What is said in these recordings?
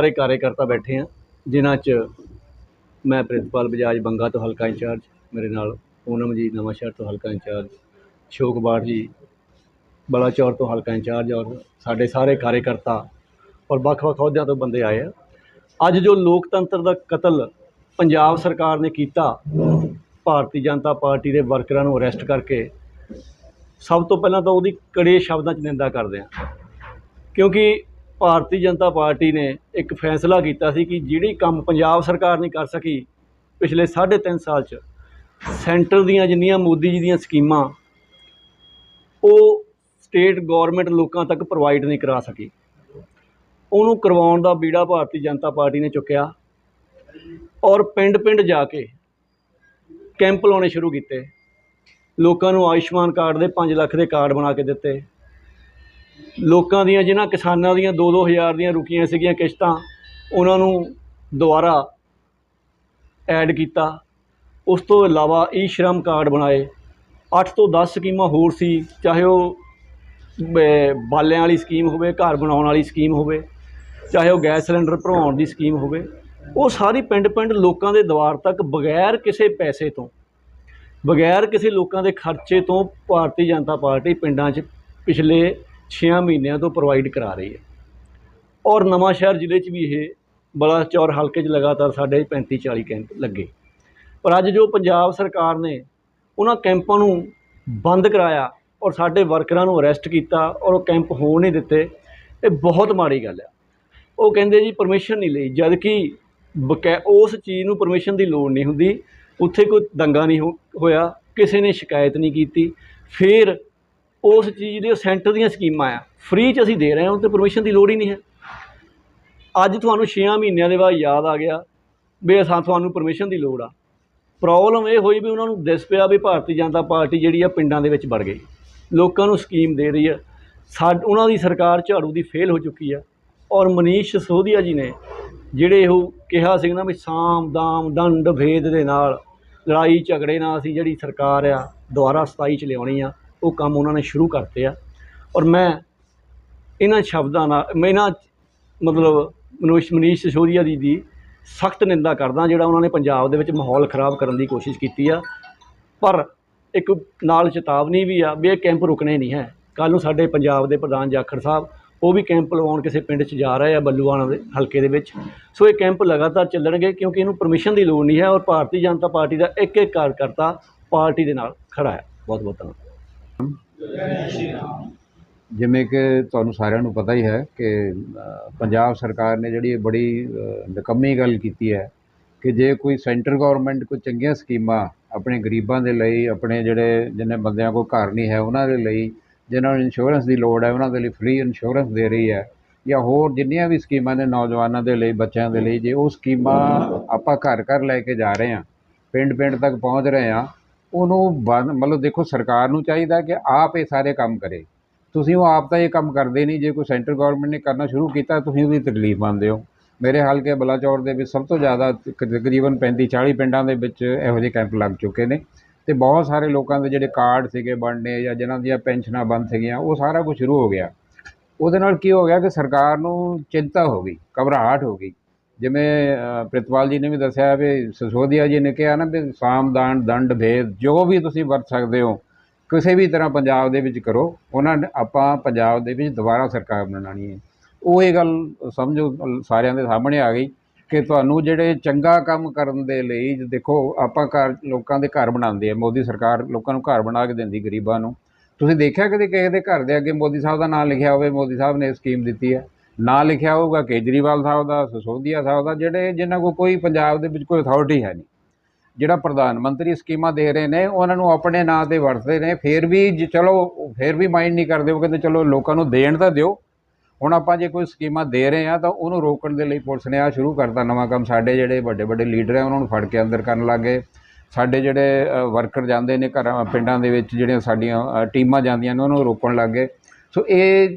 ਸਾਰੇ ਕਾਰਜਕਰਤਾ ਬੈਠੇ ਆ, ਜਿਨ੍ਹਾਂ 'ਚ ਮੈਂ ਪ੍ਰਿੰਸੀਪਲ ਬਜਾਜ ਬੰਗਾ ਤੋਂ ਹਲਕਾ ਇੰਚਾਰਜ, ਮੇਰੇ ਨਾਲ ਪੂਨਮ ਜੀ ਨਵਾਂਸ਼ਹਿਰ ਤੋਂ ਹਲਕਾ ਇੰਚਾਰਜ, ਅਸ਼ੋਕ ਬਾੜ ਜੀ ਬਲਾਚੌਰ ਤੋਂ ਹਲਕਾ ਇੰਚਾਰਜ ਔਰ ਸਾਡੇ ਸਾਰੇ ਕਾਰਜਕਰਤਾ ਔਰ ਵੱਖ-ਵੱਖ ਅਹੁਦਿਆਂ ਤੋਂ ਬੰਦੇ ਆਏ ਆ। ਅੱਜ ਜੋ ਲੋਕਤੰਤਰ ਦਾ ਕਤਲ ਪੰਜਾਬ ਸਰਕਾਰ ਨੇ ਕੀਤਾ, ਭਾਰਤੀ ਜਨਤਾ ਪਾਰਟੀ ਦੇ ਵਰਕਰਾਂ ਨੂੰ ਅਰੈਸਟ ਕਰਕੇ, ਸਭ ਤੋਂ ਪਹਿਲਾਂ ਤਾਂ ਉਹਦੀ ਕੜੇ ਸ਼ਬਦਾਂ 'ਚ ਨਿੰਦਾ ਕਰਦੇ ਆ। ਕਿਉਂਕਿ ਭਾਰਤੀ ਜਨਤਾ ਪਾਰਟੀ ਨੇ ਇੱਕ ਫੈਸਲਾ ਕੀਤਾ ਸੀ ਕਿ ਜਿਹੜੀ ਕੰਮ ਪੰਜਾਬ ਸਰਕਾਰ ਨਹੀਂ ਕਰ ਸਕੀ ਪਿਛਲੇ 3.5 ਸਾਲ 'ਚ, ਸੈਂਟਰ ਦੀਆਂ ਜਿੰਨੀਆਂ ਮੋਦੀ ਜੀ ਦੀਆਂ ਸਕੀਮਾਂ, ਉਹ ਸਟੇਟ ਗਵਰਨਮੈਂਟ ਲੋਕਾਂ ਤੱਕ ਪ੍ਰੋਵਾਈਡ ਨਹੀਂ ਕਰਾ ਸਕੀ। ਉਹਨੂੰ ਕਰਵਾਉਣ ਦਾ ਬੀੜਾ ਭਾਰਤੀ ਜਨਤਾ ਪਾਰਟੀ ਨੇ ਚੁੱਕਿਆ ਔਰ ਪਿੰਡ-ਪਿੰਡ ਜਾ ਕੇ ਕੈਂਪ ਲਾਉਣੇ ਸ਼ੁਰੂ ਕੀਤੇ। ਲੋਕਾਂ ਨੂੰ ਆਯੁਸ਼ਮਾਨ ਕਾਰਡ ਦੇ 5 ਲੱਖ ਦੇ ਕਾਰਡ ਬਣਾ ਕੇ ਦਿੱਤੇ। ਲੋਕਾਂ ਦੀਆਂ, ਜਿਨ੍ਹਾਂ ਕਿਸਾਨਾਂ ਦੀਆਂ 2-2 ਹਜ਼ਾਰ ਦੀਆਂ ਰੁਕੀਆਂ ਸੀਗੀਆਂ ਕਿਸ਼ਤਾਂ, ਉਹਨਾਂ ਨੂੰ ਦੁਬਾਰਾ ਐਡ ਕੀਤਾ। ਉਸ ਤੋਂ ਇਲਾਵਾ ਈ ਸ਼ਰਮ ਕਾਰਡ ਬਣਾਏ। 8 ਤੋਂ 10 ਸਕੀਮਾਂ ਹੋਰ ਸੀ, ਚਾਹੇ ਉਹ ਬਾਲਿਆਂ ਵਾਲੀ ਸਕੀਮ ਹੋਵੇ, ਘਰ ਬਣਾਉਣ ਵਾਲੀ ਸਕੀਮ ਹੋਵੇ, ਚਾਹੇ ਉਹ ਗੈਸ ਸਿਲੰਡਰ ਭਰਵਾਉਣ ਦੀ ਸਕੀਮ ਹੋਵੇ, ਉਹ ਸਾਰੀ ਪਿੰਡ-ਪਿੰਡ ਲੋਕਾਂ ਦੇ ਦੁਆਰ ਤੱਕ ਬਗੈਰ ਕਿਸੇ ਪੈਸੇ ਤੋਂ, ਬਗੈਰ ਕਿਸੇ ਲੋਕਾਂ ਦੇ ਖਰਚੇ ਤੋਂ ਭਾਰਤੀ ਜਨਤਾ ਪਾਰਟੀ ਪਿੰਡਾਂ 'ਚ ਪਿਛਲੇ 6 ਮਹੀਨਿਆਂ ਤੋਂ ਪ੍ਰੋਵਾਈਡ ਕਰਾ ਰਹੀ ਹੈ। ਔਰ ਨਵਾਂ ਸ਼ਹਿਰ ਜ਼ਿਲ੍ਹੇ 'ਚ ਵੀ ਇਹ ਬਲਾਚੌਰ ਹਲਕੇ 'ਚ ਲਗਾਤਾਰ ਸਾਡੇ 35 40 ਕੈਂਪ ਲੱਗੇ। ਪਰ ਅੱਜ ਜੋ ਪੰਜਾਬ ਸਰਕਾਰ ਨੇ ਉਹਨਾਂ ਕੈਂਪਾਂ ਨੂੰ ਬੰਦ ਕਰਾਇਆ ਔਰ ਸਾਡੇ ਵਰਕਰਾਂ ਨੂੰ ਅਰੈਸਟ ਕੀਤਾ ਔਰ ਉਹ ਕੈਂਪ ਹੋਣ ਨਹੀਂ ਦਿੱਤੇ, ਇਹ ਬਹੁਤ ਮਾੜੀ ਗੱਲ ਆ ਉਹ ਕਹਿੰਦੇ ਜੀ ਪਰਮਿਸ਼ਨ ਨਹੀਂ ਲਈ ਜਦ ਕਿ ਬਕੈ, ਉਸ ਚੀਜ਼ ਨੂੰ ਪਰਮਿਸ਼ਨ ਦੀ ਲੋੜ ਨਹੀਂ ਹੁੰਦੀ। ਉੱਥੇ ਕੋਈ ਦੰਗਾ ਨਹੀਂ ਹੋ- ਹੋਇਆ, ਕਿਸੇ ਨੇ ਸ਼ਿਕਾਇਤ ਨਹੀਂ ਕੀਤੀ। ਫਿਰ ਉਸ ਚੀਜ਼ ਦੇ ਸੈਂਟਰ ਦੀਆਂ ਸਕੀਮਾਂ ਆ। ਫ੍ਰੀ ਚ ਅਸੀਂ ਦੇ ਰਹੇ ਹਾਂ ਉਹ ਤੇ ਪਰਮਿਸ਼ਨ ਦੀ ਲੋੜ ਹੀ ਨਹੀਂ ਹੈ। ਅੱਜ ਤੁਹਾਨੂੰ 6 ਮਹੀਨਿਆਂ ਦੇ ਬਾਅਦ ਯਾਦ ਆ ਗਿਆ ਵੀ ਅਸਾਂ ਤੁਹਾਨੂੰ ਪਰਮਿਸ਼ਨ ਦੀ ਲੋੜ ਆ। ਪ੍ਰੋਬਲਮ ਇਹ ਹੋਈ ਵੀ ਉਹਨਾਂ ਨੂੰ ਦਿਸ ਪਿਆ ਵੀ ਭਾਰਤੀ ਜਨਤਾ ਪਾਰਟੀ ਜਿਹੜੀ ਆ ਪਿੰਡਾਂ ਦੇ ਵਿੱਚ ਵੜ ਗਈ। ਲੋਕਾਂ ਨੂੰ ਸਕੀਮ ਦੇ ਰਹੀ ਆ। ਸਾ ਉਹਨਾਂ ਦੀ ਸਰਕਾਰ ਝਾੜੂ ਦੀ ਫੇਲ ਹੋ ਚੁੱਕੀ ਆ। ਔਰ ਮਨੀਸ਼ ਸਿਸੋਦੀਆ ਜੀ ਨੇ ਜਿਹੜੇ ਉਹ ਕਿਹਾ ਸੀ ਨਾ ਵੀ ਸਾਮ, ਦਾਮ, ਦੰਡ, ਭੇਦ ਦੇ ਨਾਲ ਲੜਾਈ ਝਗੜੇ ਨਾਲ ਅਸੀਂ ਜਿਹੜੀ ਸਰਕਾਰ ਆ ਦੁਆਰਾ 27 ਚ ਲਿਆਉਣੀ ਆ। ਉਹ ਕੰਮ ਉਹਨਾਂ ਨੇ ਸ਼ੁਰੂ ਕਰਤੇ ਆ। ਔਰ ਮੈਂ ਇਹਨਾਂ ਸ਼ਬਦਾਂ ਨਾਲ, ਮੈਂ ਇਹਨਾਂ ਮਤਲਬ ਮਨੀਸ਼ ਮਨੀਸ਼ ਸਿਸੋਦੀਆ ਜੀ ਦੀ ਸਖਤ ਨਿੰਦਾ ਕਰਦਾ ਜਿਹੜਾ ਉਹਨਾਂ ਨੇ ਪੰਜਾਬ ਦੇ ਵਿੱਚ ਮਾਹੌਲ ਖਰਾਬ ਕਰਨ ਦੀ ਕੋਸ਼ਿਸ਼ ਕੀਤੀ ਆ। ਪਰ ਇੱਕ ਨਾਲ ਚੇਤਾਵਨੀ ਵੀ ਆ ਵੀ ਇਹ ਕੈਂਪ ਰੁਕਣੇ ਨਹੀਂ ਹੈ। ਕੱਲ ਨੂੰ ਸਾਡੇ ਪੰਜਾਬ ਦੇ ਪ੍ਰਧਾਨ ਜਾਖੜ ਸਾਹਿਬ, ਉਹ ਵੀ ਕੈਂਪ ਲਵਾਉਣ ਕਿਸੇ ਪਿੰਡ 'ਚ ਜਾ ਰਹੇ ਆ ਬੱਲੂਆਣਾ ਦੇ ਹਲਕੇ ਦੇ ਵਿੱਚ। ਸੋ ਇਹ ਕੈਂਪ ਲਗਾਤਾਰ ਚੱਲਣਗੇ ਕਿਉਂਕਿ ਇਹਨੂੰ ਪਰਮਿਸ਼ਨ ਦੀ ਲੋੜ ਨਹੀਂ ਹੈ ਔਰ ਭਾਰਤੀ ਜਨਤਾ ਪਾਰਟੀ ਦਾ ਇੱਕ ਇੱਕ ਕਾਰਜਕਰਤਾ ਪਾਰਟੀ ਦੇ ਨਾਲ ਖੜਾ ਹੈ। ਬਹੁਤ ਬਹੁਤ ਧੰਨਵਾਦ। ਜਿਵੇਂ ਕਿ ਤੁਹਾਨੂੰ ਸਾਰਿਆਂ ਨੂੰ ਪਤਾ ਹੀ ਹੈ ਕਿ ਪੰਜਾਬ ਸਰਕਾਰ ਨੇ ਜਿਹੜੀ ਇਹ ਬੜੀ ਅ, ਨਿਕੰਮੀ ਗੱਲ ਕੀਤੀ ਹੈ ਕਿ ਜੇ ਕੋਈ ਸੈਂਟਰ ਗਵਰਨਮੈਂਟ ਕੋਈ ਚੰਗੀਆਂ ਸਕੀਮਾਂ ਆਪਣੇ ਗਰੀਬਾਂ ਦੇ ਲਈ ਆਪਣੇ ਜਿਹੜੇ ਜਿੰਨੇ ਬੰਦਿਆਂ ਕੋਲ ਘਰ ਨਹੀਂ ਹੈ ਉਹਨਾਂ ਦੇ ਲਈ ਜਿਨ੍ਹਾਂ ਨੂੰ ਇੰਸ਼ੋਰੈਂਸ ਦੀ ਲੋੜ ਹੈ ਉਹਨਾਂ ਦੇ ਲਈ ਫ੍ਰੀ ਇੰਸ਼ੋਰੈਂਸ ਦੇ ਰਹੀ ਹੈ ਜਾਂ ਹੋਰ ਜਿੰਨੀਆਂ ਵੀ ਸਕੀਮਾਂ ਨੇ ਨੌਜਵਾਨਾਂ ਦੇ ਲਈ ਬੱਚਿਆਂ ਦੇ ਲਈ ਜੇ ਉਹ ਸਕੀਮਾਂ ਆਪਾਂ ਘਰ ਘਰ ਲੈ ਕੇ ਜਾ ਰਹੇ ਹਾਂ ਪਿੰਡ ਪਿੰਡ ਤੱਕ ਪਹੁੰਚ ਰਹੇ ਹਾਂ ਉਹਨੂੰ ਬੰਦ, ਮਤਲਬ ਦੇਖੋ ਸਰਕਾਰ ਨੂੰ ਚਾਹੀਦਾ ਕਿ ਆਪ ਇਹ ਸਾਰੇ ਕੰਮ ਕਰੇ। ਤੁਸੀਂ ਉਹ ਆਪ ਤਾਂ ਇਹ ਕੰਮ ਕਰਦੇ ਨਹੀਂ, ਜੇ ਕੋਈ ਸੈਂਟਰ ਗਵਰਨਮੈਂਟ ਨੇ ਕਰਨਾ ਸ਼ੁਰੂ ਕੀਤਾ, ਤੁਸੀਂ ਉਹਦੀ ਤਕਲੀਫ ਮੰਨਦੇ ਹੋ। ਮੇਰੇ ਹਲਕੇ ਬਲਾਚੌਰ ਦੇ ਵਿੱਚ ਸਭ ਤੋਂ ਜ਼ਿਆਦਾ ਤਕਰੀਬਨ 35 40 ਪਿੰਡਾਂ ਦੇ ਵਿੱਚ ਇਹੋ ਜਿਹੇ ਕੈਂਪ ਲੱਗ ਚੁੱਕੇ ਨੇ। ਤੇ ਬਹੁਤ ਸਾਰੇ ਲੋਕਾਂ ਦੇ ਜਿਹੜੇ ਕਾਰਡ ਸੀਗੇ ਬਣਨੇ ਜਾਂ ਜਿਨ੍ਹਾਂ ਦੀਆਂ ਪੈਨਸ਼ਨਾਂ ਬੰਦ ਸੀਗੀਆਂ, ਉਹ ਸਾਰਾ ਕੁਝ ਸ਼ੁਰੂ ਹੋ ਗਿਆ। ਉਹਦੇ ਨਾਲ ਕੀ ਹੋ ਗਿਆ ਕਿ ਸਰਕਾਰ ਨੂੰ ਚਿੰਤਾ ਹੋ ਗਈ, ਘਬਰਾਹਟ ਹੋ ਗਈ। ਜਿਵੇਂ ਪ੍ਰਿਤਪਾਲ ਜੀ ਨੇ ਵੀ ਦੱਸਿਆ ਵੀ ਸਸੋਦੀਆ ਜੀ ਨੇ ਕਿਹਾ ਨਾ ਵੀ ਸਾਮਦਾਨ ਦੰਡ, ਭੇਦ ਜੋ ਵੀ ਤੁਸੀਂ ਵਰਤ ਸਕਦੇ ਹੋ, ਕਿਸੇ ਵੀ ਤਰ੍ਹਾਂ ਪੰਜਾਬ ਦੇ ਵਿੱਚ ਕਰੋ, ਉਹਨਾਂ ਨੇ ਆਪਾਂ ਪੰਜਾਬ ਦੇ ਵਿੱਚ ਦੁਬਾਰਾ ਸਰਕਾਰ ਬਣਾਉਣੀ ਹੈ। ਉਹ ਇਹ ਗੱਲ ਸਮਝੋ ਸਾਰਿਆਂ ਦੇ ਸਾਹਮਣੇ ਆ ਗਈ ਕਿ ਤੁਹਾਨੂੰ ਜਿਹੜੇ ਚੰਗਾ ਕੰਮ ਕਰਨ ਦੇ ਲਈ ਦੇਖੋ, ਆਪਾਂ ਘਰ, ਲੋਕਾਂ ਦੇ ਘਰ ਬਣਾਉਂਦੇ ਆ, ਮੋਦੀ ਸਰਕਾਰ ਲੋਕਾਂ ਨੂੰ ਘਰ ਬਣਾ ਕੇ ਦਿੰਦੀ ਗਰੀਬਾਂ ਨੂੰ। ਤੁਸੀਂ ਦੇਖਿਆ ਕਦੇ ਕਿਸੇ ਦੇ ਘਰ ਦੇ ਅੱਗੇ ਮੋਦੀ ਸਾਹਿਬ ਦਾ ਨਾਮ ਲਿਖਿਆ ਹੋਵੇ, ਮੋਦੀ ਸਾਹਿਬ ਨੇ ਇਹ ਸਕੀਮ ਦਿੱਤੀ ਹੈ। ਨਾਂ ਲਿਖਿਆ ਹੋਊਗਾ ਕੇਜਰੀਵਾਲ ਸਾਹਿਬ ਦਾ, ਸਸੋਦੀਆ ਸਾਹਿਬ ਦਾ, ਜਿਹੜੇ ਜਿਨ੍ਹਾਂ ਕੋਲ ਕੋਈ ਪੰਜਾਬ ਦੇ ਵਿੱਚ ਕੋਈ ਅਥਾਰਟੀ ਹੈ ਨਹੀਂ। ਜਿਹੜਾ ਪ੍ਰਧਾਨ ਮੰਤਰੀ ਸਕੀਮਾਂ ਦੇ ਰਹੇ ਨੇ, ਉਹਨਾਂ ਨੂੰ ਆਪਣੇ ਨਾਂ ਤੇ ਵਰਤਦੇ ਨੇ, ਫਿਰ ਵੀ ਜੇ ਚਲੋ, ਫਿਰ ਵੀ ਮਾਈਂਡ ਨਹੀਂ ਕਰਦੇ, ਉਹ ਕਹਿੰਦੇ ਚਲੋ ਲੋਕਾਂ ਨੂੰ ਦੇਣ ਤਾਂ ਦਿਓ। ਹੁਣ ਆਪਾਂ ਜੇ ਕੋਈ ਸਕੀਮਾਂ ਦੇ ਰਹੇ ਆ ਤਾਂ ਉਹਨੂੰ ਰੋਕਣ ਦੇ ਲਈ ਪੁਲਿਸ ਨੇ ਆ ਸ਼ੁਰੂ ਕਰਤਾ ਨਵਾਂ ਕੰਮ। ਸਾਡੇ ਜਿਹੜੇ ਵੱਡੇ ਵੱਡੇ ਲੀਡਰ ਆ ਉਹਨਾਂ ਨੂੰ ਫੜ ਕੇ ਅੰਦਰ ਕਰਨ ਲੱਗੇ ਸਾਡੇ ਜਿਹੜੇ ਵਰਕਰ ਜਾਂਦੇ ਨੇ ਘਰਾਂ, ਪਿੰਡਾਂ ਦੇ ਵਿੱਚ ਜਿਹੜੀਆਂ ਸਾਡੀਆਂ ਟੀਮਾਂ ਜਾਂਦੀਆਂ ਨੇ, ਉਹਨਾਂ ਨੂੰ ਰੋਕਣ ਲੱਗੇ ਸੋ ਇਹ